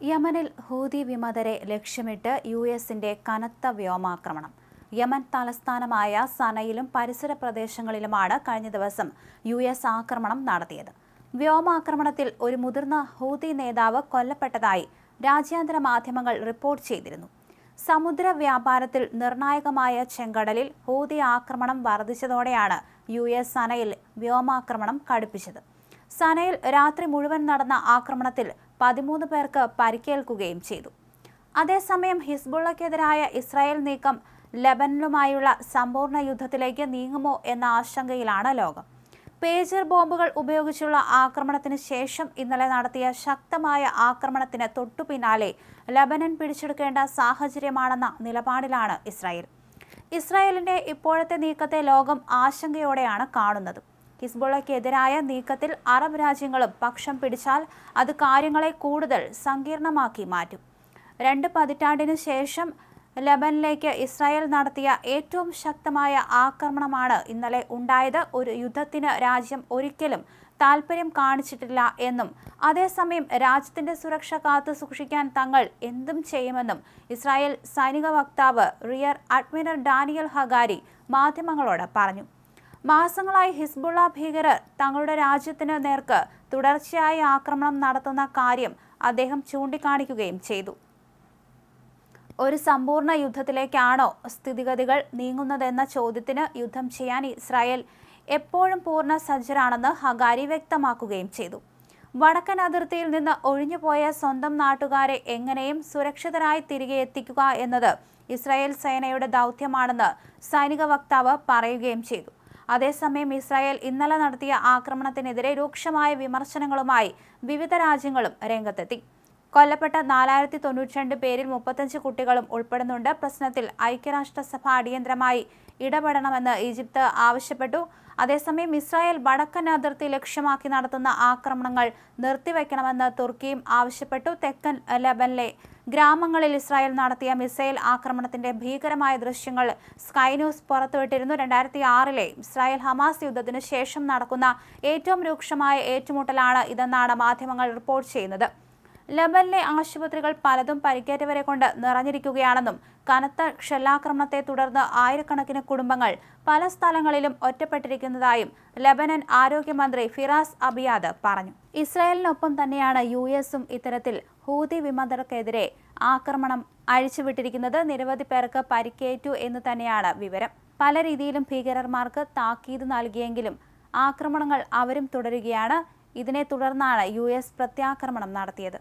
യമനിൽ ഹൂതി വിമതരെ ലക്ഷ്യമിട്ട് യു എസിന്റെ കനത്ത വ്യോമാക്രമണം. യമൻ തലസ്ഥാനമായ സനയിലും പരിസര പ്രദേശങ്ങളിലുമാണ് കഴിഞ്ഞ ദിവസം യു എസ് ആക്രമണം നടത്തിയത്. വ്യോമാക്രമണത്തിൽ ഒരു മുതിർന്ന ഹൂതി നേതാവ് കൊല്ലപ്പെട്ടതായി രാജ്യാന്തര മാധ്യമങ്ങൾ റിപ്പോർട്ട് ചെയ്തിരുന്നു. സമുദ്ര വ്യാപാരത്തിൽ നിർണായകമായ ചെങ്കടലിൽ ഹൂതി ആക്രമണം വർദ്ധിച്ചതോടെയാണ് യു എസ് സനയിൽ വ്യോമാക്രമണം കടുപ്പിച്ചത്. സനയിൽ രാത്രി മുഴുവൻ നടന്ന ആക്രമണത്തിൽ പതിമൂന്ന് പേർക്ക് പരിക്കേൽക്കുകയും ചെയ്തു. അതേസമയം ഹിസ്ബുള്ളക്കെതിരായ ഇസ്രായേൽ നീക്കം ലെബനനുമായുള്ള സമ്പൂർണ യുദ്ധത്തിലേക്ക് നീങ്ങുമോ എന്ന ആശങ്കയിലാണ് ലോകം. പേജർ ബോംബുകൾ ഉപയോഗിച്ചുള്ള ആക്രമണത്തിന് ശേഷം ഇന്നലെ നടത്തിയ ശക്തമായ ആക്രമണത്തിന് തൊട്ടുപിന്നാലെ ലബനൻ പിടിച്ചെടുക്കേണ്ട സാഹചര്യമാണെന്ന നിലപാടിലാണ് ഇസ്രായേൽ. ഇസ്രായേലിന്റെ ഇപ്പോഴത്തെ നീക്കത്തെ ലോകം ആശങ്കയോടെയാണ് കാണുന്നത്. ഹിസ്ബുള്ളക്കെതിരായ നീക്കത്തിൽ അറബ് രാജ്യങ്ങളും പക്ഷം പിടിച്ചാൽ അത് കാര്യങ്ങളെ കൂടുതൽ സങ്കീർണമാക്കി മാറ്റും. രണ്ട് പതിറ്റാണ്ടിനു ശേഷം ലബനിലേക്ക് ഇസ്രായേൽ നടത്തിയ ഏറ്റവും ശക്തമായ ആക്രമണമാണ് ഇന്നലെ ഉണ്ടായത്. ഒരു യുദ്ധത്തിന് രാജ്യം ഒരിക്കലും താൽപ്പര്യം കാണിച്ചിട്ടില്ല എന്നും അതേസമയം രാജ്യത്തിന്റെ സുരക്ഷ കാത്തു സൂക്ഷിക്കാൻ തങ്ങൾ എന്തും ചെയ്യുമെന്നും ഇസ്രായേൽ സൈനിക വക്താവ് റിയർ അഡ്മിറൽ ഡാനിയൽ ഹഗാരി മാധ്യമങ്ങളോട് പറഞ്ഞു. മാസങ്ങളായി ഹിസ്ബുള്ള ഭീകരർ തങ്ങളുടെ രാജ്യത്തിന് നേർക്ക് തുടർച്ചയായി ആക്രമണം നടത്തുന്ന കാര്യം അദ്ദേഹം ചൂണ്ടിക്കാണിക്കുകയും ചെയ്തു. ഒരു സമ്പൂർണ യുദ്ധത്തിലേക്കാണോ സ്ഥിതിഗതികൾ നീങ്ങുന്നതെന്ന ചോദ്യത്തിന് യുദ്ധം ചെയ്യാൻ ഇസ്രായേൽ എപ്പോഴും പൂർണ സജ്ജരാണെന്ന് ഹഗാരി വ്യക്തമാക്കുകയും ചെയ്തു. വടക്കൻ അതിർത്തിയിൽ നിന്ന് ഒഴിഞ്ഞുപോയ സ്വന്തം നാട്ടുകാരെ എങ്ങനെയും സുരക്ഷിതരായി തിരികെ എത്തിക്കുക എന്നത് ഇസ്രായേൽ സേനയുടെ ദൗത്യമാണെന്ന് സൈനിക വക്താവ് പറയുകയും ചെയ്തു. അതേസമയം ഇസ്രായേൽ ഇന്നലെ നടത്തിയ ആക്രമണത്തിനെതിരെ രൂക്ഷമായ വിമർശനങ്ങളുമായി വിവിധ രാജ്യങ്ങളും രംഗത്തെത്തി. കൊല്ലപ്പെട്ട നാലായിരത്തി തൊണ്ണൂറ്റിരണ്ട് പേരിൽ മുപ്പത്തഞ്ച് കുട്ടികളും ഉൾപ്പെടുന്നുണ്ട്. പ്രശ്നത്തിൽ ഐക്യരാഷ്ട്രസഭ അടിയന്തരമായി ഇടപെടണമെന്ന് ഈജിപ്ത് ആവശ്യപ്പെട്ടു. അതേസമയം ഇസ്രായേൽ വടക്കൻ അതിർത്തി ലക്ഷ്യമാക്കി നടത്തുന്ന ആക്രമണങ്ങൾ നിർത്തിവെക്കണമെന്ന് തുർക്കിയും ആവശ്യപ്പെട്ടു. തെക്കൻ ലബനിലെ ഗ്രാമങ്ങളിൽ ഇസ്രായേൽ നടത്തിയ മിസൈൽ ആക്രമണത്തിന്റെ ഭീകരമായ ദൃശ്യങ്ങൾ സ്കൈ ന്യൂസ് പുറത്തുവിട്ടിരുന്നു. രണ്ടായിരത്തി ആറിലെ ഇസ്രായേൽ ഹമാസ് യുദ്ധത്തിനു ശേഷം നടക്കുന്ന ഏറ്റവും രൂക്ഷമായ ഏറ്റുമുട്ടലാണ് ഇതെന്നാണ് മാധ്യമങ്ങൾ റിപ്പോർട്ട് ചെയ്യുന്നത്. ലബനിലെ ആശുപത്രികൾ പലതും പരിക്കേറ്റവരെ കൊണ്ട് നിറഞ്ഞിരിക്കുകയാണെന്നും കനത്ത ഷെല്ലാക്രമണത്തെ തുടർന്ന് ആയിരക്കണക്കിന് കുടുംബങ്ങൾ പല സ്ഥലങ്ങളിലും ഒറ്റപ്പെട്ടിരിക്കുന്നതായും ലബനൻ ആരോഗ്യമന്ത്രി ഫിറാസ് അബിയാദ് പറഞ്ഞു. ഇസ്രായേലിനൊപ്പം തന്നെയാണ് യു എസും ഇത്തരത്തിൽ ഹൂതി വിമതർക്കെതിരെ ആക്രമണം അഴിച്ചുവിട്ടിരിക്കുന്നത്. നിരവധി പേർക്ക് പരിക്കേറ്റു എന്ന് തന്നെയാണ് വിവരം. പല രീതിയിലും ഭീകരന്മാർക്ക് താക്കീത് നൽകിയെങ്കിലും ആക്രമണങ്ങൾ അവരും തുടരുകയാണ്. ഇതിനെ തുടർന്നാണ് യു എസ് പ്രത്യാക്രമണം നടത്തിയത്.